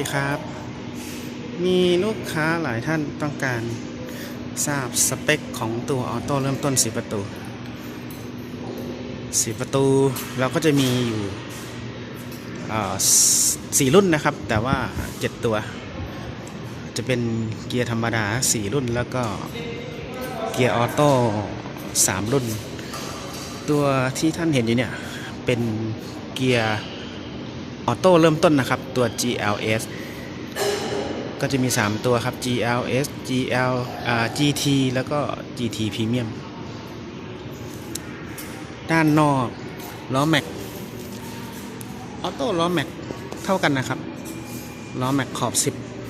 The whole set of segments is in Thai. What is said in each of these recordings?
ดีครับ มีลูกค้าหลายท่านต้องการทราบสเปคของตัวออโต้เริ่มต้น4ประตู4ประตูเราก็จะมีอยู่สี่รุ่นนะครับ แต่ว่า 7 ตัว จะเป็นเกียร์ธรรมดา 4 รุ่น แล้วก็เกียร์ออโต้ 3 รุ่น ตัวที่ท่านเห็นอยู่เนี่ย เป็นเกียร์ ออโต้เริ่มต้นนะครับตัว GLS ก็จะมี 3 ตัวครับ GLS GL GT แล้วก็ GT Premium ด้านนอกล้อแม็กออโต้ล้อแม็กเท่ากันนะครับล้อแม็กขอบ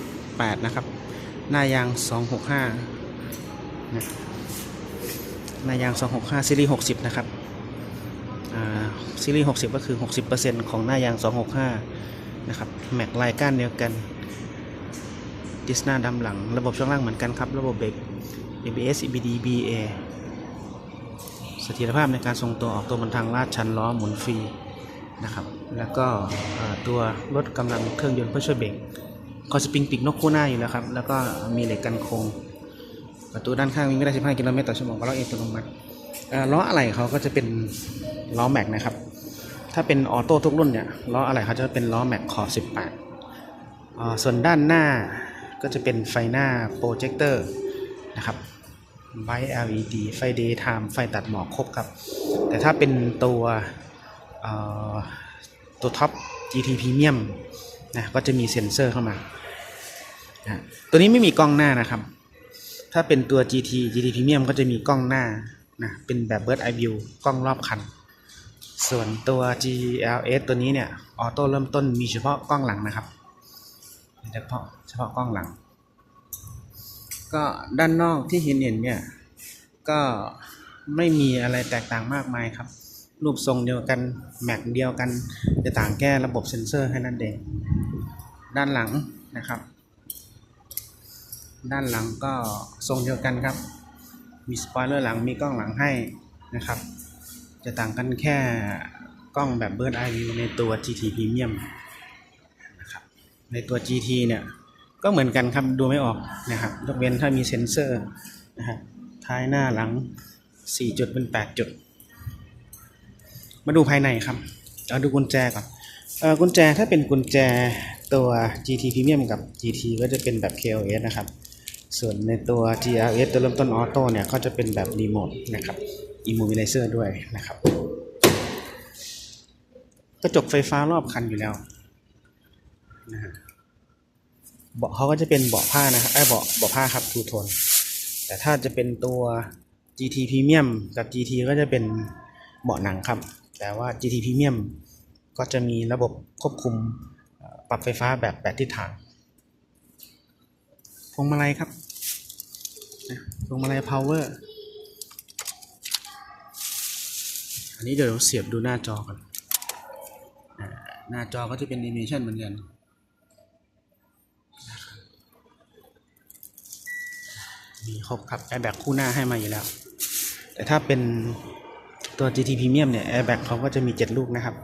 18 นะครับ หน้ายาง 265นะหน้ายาง 265ซีรีส์60 นะครับ ซีรีส์ 60 ก็คือ 60%ของหน้ายาง 265 นะครับ แม็กลายก้านเดียวกัน ดิสหน้าดำหลัง ระบบช่วงล่างเหมือนกันครับ ระบบเบรก ABS EBD BA เสถียรภาพในการทรงตัวออกตัวบนทางลาดชันล้อหมุนฟรีนะครับ แล้วก็ตัวลดกำลังเครื่องยนต์เพื่อช่วยเบรกคอสปริงปีกนกคู่หน้าอยู่แล้วครับ แล้วก็มีเหล็กกันโค้งประตูด้านข้างวิ่งไม่ได้ 15 กิโลเมตรต่อชั่วโมงก็ล็อกเองอัตโนมัติ ล้ออะไหล่เขาก็จะเป็นล้อแม็กนะครับ ถ้าเป็นออโต้ทุกรุ่นเนี่ยล้ออะไหล่เขาจะเป็นล้อแม็กขอบ 18 ส่วนด้านหน้าก็จะเป็นไฟหน้าโปรเจคเตอร์นะครับไฟ LED ไฟ daytime ไฟตัดหมอกครบครับ แต่ถ้าเป็นตัวตัวท็อป GT Premium นะก็จะมีเซ็นเซอร์เข้ามานะตัวนี้ไม่มีกล้องหน้านะครับ ถ้าเป็นตัว GT GT Premium ก็จะมีกล้องหน้า นะเป็นแบบ Bird Eye View กล้องรอบคัน ส่วนตัว GLS ตัวนี้เนี่ยออโต้เริ่มต้นมีเฉพาะกล้องหลังนะครับเฉพาะเฉพาะกล้องหลัง ก็ด้านนอกที่เห็นเห็นเนี่ย ก็ไม่มีอะไรแตกต่างมากมายครับ รูปทรงเดียวกันแม็กเดียวกัน จะต่างแค่ระบบเซ็นเซอร์ให้นั่นเอง ด้านหลังนะครับ ด้านหลังก็ทรงเดียวกันครับ มีสปอยเลอร์หลังมีกล้องหลังให้นะครับ จะต่างกันแค่กล้องแบบ Bird Eye View ในตัว GT Premium นะครับในตัว GT เนี่ยก็เหมือนกันครับดูไม่ออกนะครับยกเว้นถ้ามีเซ็นเซอร์นะครับท้ายหน้าหลัง 4 จุดเป็น 8 จุด มาดูภายในครับเอาดูกุญแจก่อนเออกุญแจถ้าเป็นกุญแจตัว GT Premium กับ GT ก็จะเป็นแบบ KOS นะครับ ส่วนในตัว GRS ตัวเริ่มต้นออโต้เนี่ยก็จะเป็นแบบรีโมทนะครับ Immobilizer ด้วยนะครับ กระจกไฟฟ้ารอบคันอยู่แล้วนะฮะเบาะเขาก็จะเป็นเบาะผ้านะครับไอ้เบาะเบาะผ้าครับทูโทนแต่ถ้าจะเป็นตัว GT Premium กับ GT ก็จะเป็นเบาะหนังครับ แต่ว่า GT Premium ก็จะมีระบบควบคุมปรับไฟฟ้าแบบแปดทิศทาง วงมาลัยครับพวงมาลัย power อันนี้เดี๋ยวเราเสียบดูหน้าจอกันอ่าหน้าจอก็จะเป็น animation เหมือนกันมีครบครับ airbag คู่หน้าให้มาอยู่แล้ว แต่ถ้าเป็นตัว GT Premium เนี่ย airbag เขาก็จะมี 7 ลูกนะครับ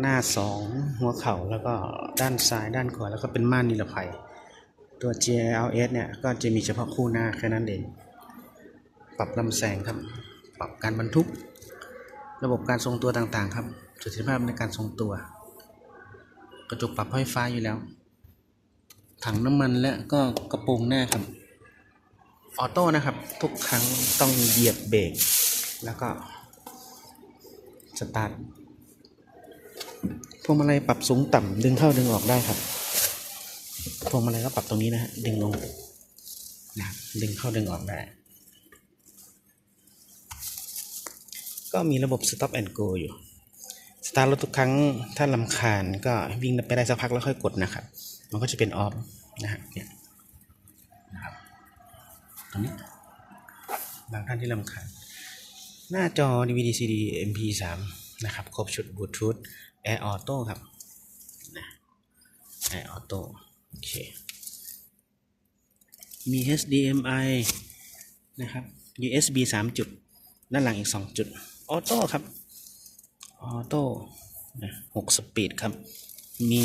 หน้า 2 หัวเข่าแล้วก็ด้านซ้ายด้านขวาแล้วก็เป็นม่านนิรภัย ตัว GLS เนี่ยก็จะมีเฉพาะคู่หน้าแค่นั้นเอง ปรับลำแสงครับ ปรับการบรรทุก ระบบการทรงตัวต่างๆ ครับประสิทธิภาพในการทรงตัว กระจกปรับไฟฟ้าอยู่แล้ว ถังน้ำมันและก็กระโปรงหน้าครับ ออโต้นะครับ ทุกครั้งต้องเหยียบเบรกแล้วก็สตาร์ทพวงมาลัยปรับสูงต่ำดึงเข้าดึงออกได้ครับ พวงมาลัยก็ปรับตรงนี้นะฮะดึงลงนะครับดึงเข้าดึงออกได้ ก็มีระบบ stop and go อยู่ สตาร์ทรถทุกครั้งถ้าลำคาญก็วิ่งไปได้สักพักแล้วค่อยกดนะครับ มันก็จะเป็นออฟนะฮะเนี่ยนะครับตรงนี้บางท่านที่ลำคาญ หน้าจอ DVD CD MP3 นะครับ ครบชุดบลูทูธ Air Auto ครับนะ Air Auto โอเค มี HDMI นะครับ USB 3 จุด ด้านหลังอีก 2 จุด ออโต้ครับ ออโต้นะ6สปีดครับ มี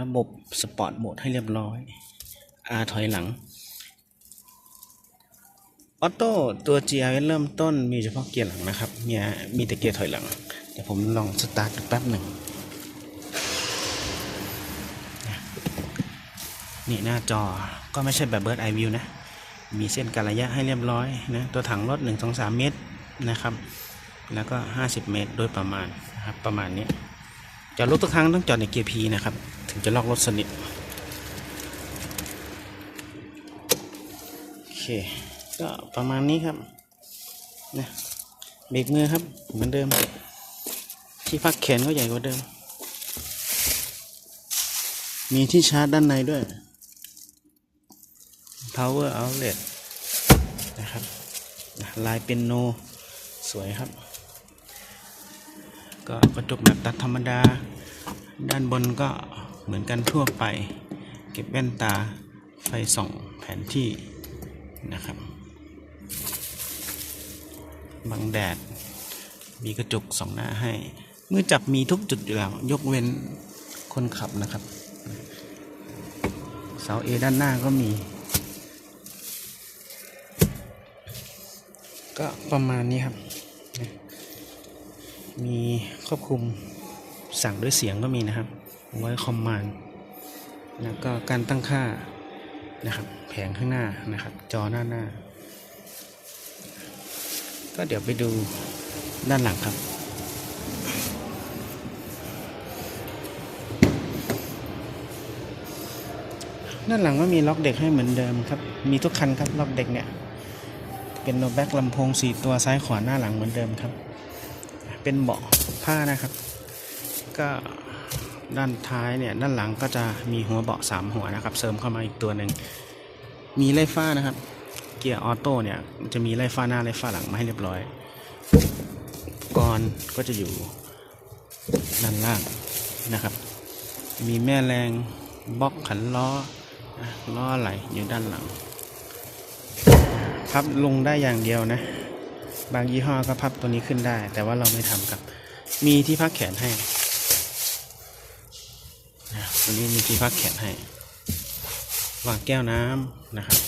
ระบบสปอร์ตโหมดให้เรียบร้อย R ถอยหลัง ออโต้ตัว GR เริ่มต้นมีเฉพาะเกียร์หลังนะครับมีมีแต่เกียร์ถอยหลัง เดี๋ยวผมลองสตาร์ทแป๊บหนึ่ง นี่หน้าจอก็ไม่ใช่แบบเบิร์ดไอวิวนะ มีเส้นการระยะให้เรียบร้อยนะ ตัวถังรถ1 2 3 เมตรนะครับ แล้วก็ 50 เมตรโดยประมาณนะครับ ประมาณนี้ จอดรถทุกครั้งต้องจอดในเกียร์ P นะครับ ถึงจะล็อกรถสนิท โอเค ก็ประมาณนี้ครับ นะเบรกมือครับเหมือนเดิม ที่พักแขนก็ใหญ่กว่าเดิม มีที่ชาร์จด้านในด้วย power outlet นะครับลายเป็นโนสวยครับ ก็กระจกแบบตัดธรรมดา ด้านบนก็เหมือนกันทั่วไป เก็บแว่นตาไฟส่องแผนที่นะครับบังแดด มีกระจกสองหน้าให้ เมื่อจับมีทุกจุดอยู่แล้ว ยกเว้นคนขับนะครับ เสาเอด้านหน้าก็มี ก็ประมาณนี้ครับ มีควบคุมสั่งด้วยเสียงก็มีนะครับ ไว้คอมมานด์แล้วก็การตั้งค่านะครับ แผงข้างหน้านะครับ จอหน้าหน้า ก็เดี๋ยวไปดูด้านหลังครับ ด้านหลังก็มีล็อกเด็กให้เหมือนเดิมครับ มีทุกคันครับล็อกเด็กเนี่ย เป็นโนแบ็กลำโพงสี่ตัวซ้ายขวาหน้าหลังเหมือนเดิมครับ เป็นเบาะผ้านะครับ ก็ด้านท้ายเนี่ยด้านหลังก็จะมีหัวเบาะสามหัวนะครับ เสริมเข้ามาอีกตัวหนึ่งมีไล่ฟ้านะครับ เกียร์ออโต้เนี่ยมันจะมีไล่ฟ้าหน้าไล่ฟ้าหลังมาให้เรียบร้อยกรก็จะอยู่ด้านล่างนะครับ มีแม่แรงบล็อกขันล้อล้อไหลอยู่ด้านหลัง พับลงได้อย่างเดียวนะ บางยี่ห้อก็พับตัวนี้ขึ้นได้ แต่ว่าเราไม่ทำครับ มีที่พักแขนให้นะตัวนี้มีที่พักแขนให้ วางแก้วน้ำนะครับ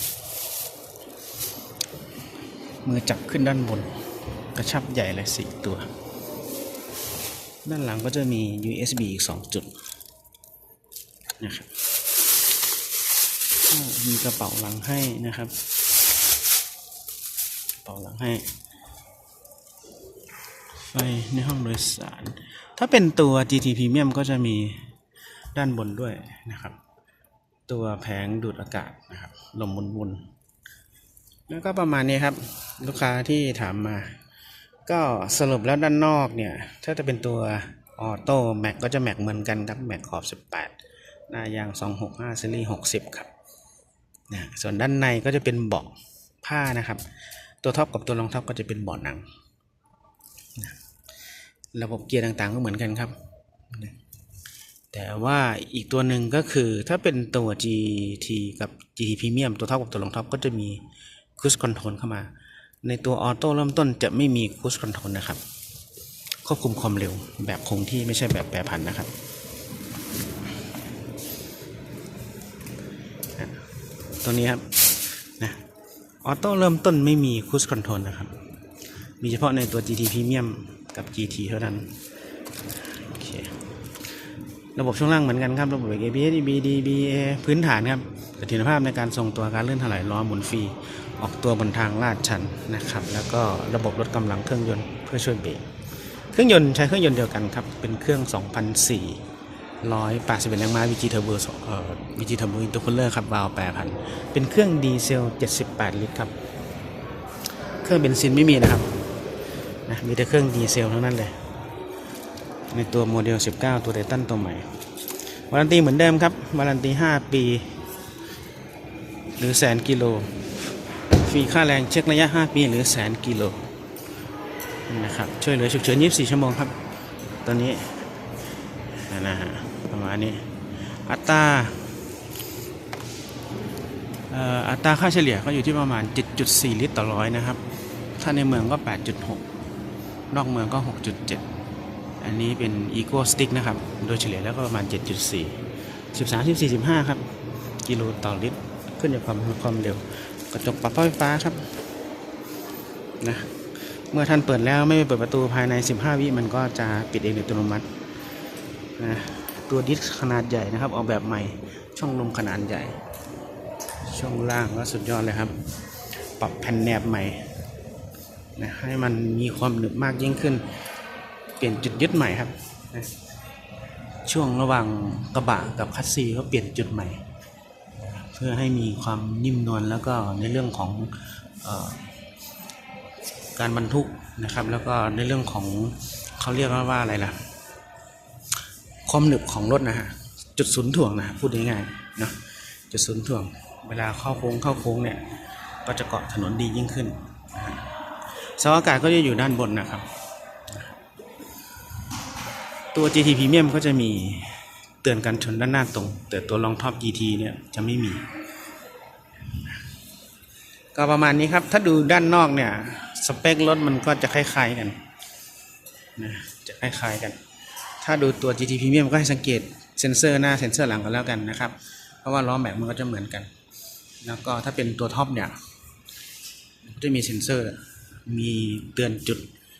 มือจับขึ้นด้านบน กระชับใหญ่เลยสี่ตัว ด้านหลังก็จะมี USB อีก 2 จุดนะครับมีกระเป๋าหลังให้นะครับ เป๋าหลังให้ ไฟในห้องโดยสาร ถ้าเป็นตัว GT Premium ก็จะมีด้านบนด้วยนะครับ ตัวแผงดูดอากาศนะครับ ลมมุนๆแล้วก็ประมาณนี้ครับ ลูกค้าที่ถามมา ก็สรุปแล้วด้านนอกเนี่ย ถ้าจะเป็นตัวออโต้แม็กก็จะแม็กเหมือนกันครับแม็กขอบ 18 หน้ายาง 265ซีรีส์60 ครับนะส่วนด้านในก็จะเป็นเบาะผ้านะครับ ตัวท็อปกับตัวรองท็อปก็จะเป็นเบาะหนัง ระบบเกียร์ต่างๆก็เหมือนกันครับ แต่ว่าอีกตัวหนึ่งก็คือถ้าเป็นตัว GT กับ GT Premium ตัวท็อปกับตัวรองท็อปก็จะมี Cruise Control เข้ามา ในตัวออโต้เริ่มต้นจะไม่มี Cruise Control นะครับ ควบคุมความเร็วแบบคงที่ไม่ใช่แบบแปรผันนะครับตัวนี้ครับ ออโต้เริ่มต้นไม่มี Cruise Control นะครับ มีเฉพาะในตัว GT Premium กับ GT เท่านั้นโอเคระบบช่วงล่างเหมือนกันครับ ระบบ ABS EBD BA พื้นฐานครับเสถียรภาพในการทรงตัวการเลื่อนถลายล้อหมุนฟรี ออกตัวบนทางลาดชันนะครับ แล้วก็ระบบลดกำลังเครื่องยนต์เพื่อช่วยเบรก เครื่องยนต์ใช้เครื่องยนต์เดียวกันครับ เป็นเครื่อง2,400 181แรงม้า VG Turbo เอ่อ VG Turbo Intercooler ครับวาล์วแปรพันเป็นเครื่องดีเซล 78 ลิตรครับ เครื่องเบนซินไม่มีนะครับนะมีแต่เครื่องดีเซลเท่านั้นเลย ในตัวโมเดล 19 ตัวไททันตัวใหม่ วารันตีเหมือนเดิมครับ วารันตี 5 ปี หรือแสนกิโล ฟรีค่าแรงเช็คระยะ 5 ปี หรือแสนกิโลนะครับ ช่วยเหลือฉุกเฉิน 24 ชั่วโมงครับ ตอนนี้นะฮะ มาณนี้อัตราอัตราค่าเฉลี่ยก็อยู่ที่ประมาณ 7.4 ลิตรต่อร้อยนะครับ ถ้าในเมืองก็ 8.6 นอกเมืองก็ 6.7 อันนี้เป็น Eco Stick นะครับ โดยเฉลี่ยแล้วก็ประมาณ 7.4สิบสามสิบสี่สิบห้าครับ กิโลต่อลิตร ขึ้นอยู่กับความความเร็ว กระจกปรับไฟฟ้าครับ นะ เมื่อท่านเปิดแล้วไม่เปิดประตูภายใน 15 วิมันก็จะปิดเองโดยอัตโนมัติ นะ ตัวดิสขนาดใหญ่นะครับ ออกแบบใหม่ช่องลมขนาดใหญ่ ช่วงล่างก็สุดยอดเลยครับ ปรับแผ่นแนบใหม่นะให้มันมีความหนึบมากยิ่งขึ้น เปลี่ยนจุดยึดใหม่ครับนะช่วงระหว่างกระบะกับคัสซีก็เปลี่ยนจุดใหม่ เพื่อให้มีความนิ่มนวลแล้วก็ในเรื่องของออการบรรทุกนะครับ แล้วก็ในเรื่องของเขาเรียกว่าอะไรล่ะ ความหนึบของรถนะฮะจุดศูนย์ถ่วงนะพูดง่ายๆเนอะจุดศูนย์ถ่วง เวลาเข้าโค้งเข้าโค้งเนี่ยก็จะเกาะถนนดียิ่งขึ้นนะฮะเสาอากาศก็จะอยู่ด้านบนนะครับ ตัว GT Premium ก็จะมีเตือนการชนด้านหน้าตรง แต่ตัวรองท็อป GT เนี่ยจะไม่มี ก็ประมาณนี้ครับ ถ้าดูด้านนอกเนี่ย สเปครถมันก็จะคล้ายๆกันนะจะคล้ายๆกัน ถ้าดูตัว GT Premium ก็ให้สังเกตเซ็นเซอร์หน้าเซ็นเซอร์หลังกันแล้วกันนะครับ เพราะว่าล้อแม็กมันก็จะเหมือนกัน แล้วก็ถ้าเป็นตัวท็อปเนี่ยจะมีเซ็นเซอร์ มีเตือนจุด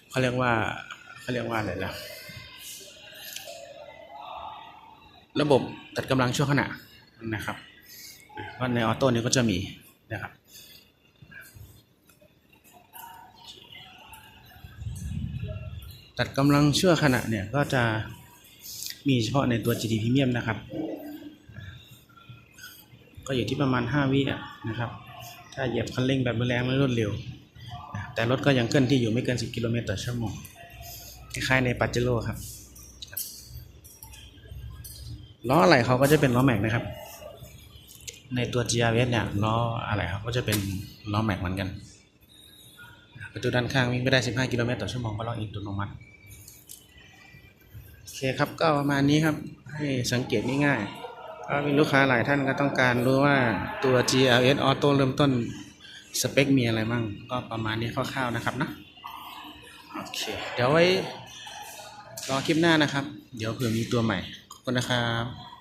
เขาเรียกว่าเขาเรียกว่าอะไรล่ะ ระบบตัดกำลังชั่วขณะนะครับก็ในออโต้นี้ก็จะมีนะครับ ตัดกำลังชั่วขณะเนี่ยก็จะมีเฉพาะในตัว GT Premium นะครับ ก็อยู่ที่ประมาณ 5 วิอะนะครับ ถ้าเหยียบคันเร่งแบบแรงไม่รวดเร็ว แต่รถก็ยังเคลื่อนที่อยู่ไม่เกิน 10 กิโลเมตรต่อชั่วโมงคล้ายๆในปัจเจโร่ครับ ล้ออะไรเขาก็จะเป็นล้อแม็กนะครับ ในตัว GRS เนี่ยล้ออะไรครับก็จะเป็นล้อแม็กเหมือนกัน ประตูด้านข้างวิ่งไปได้ 15 กิโลเมตรต่อชั่วโมงก็ล็อกอัตโนมัติโอเคครับก็ประมาณนี้ครับให้สังเกตง่ายๆก็มีลูกค้าหลายท่านก็ต้องการรู้ว่าตัว GLS Auto เริ่มต้นสเปคมีอะไรบ้างก็ประมาณนี้คร่าวๆนะครับนะโอเคเดี๋ยวไว้รอคลิปหน้านะครับ เดี๋ยวเผื่อมีตัวใหม่ขอบคุณนะครับ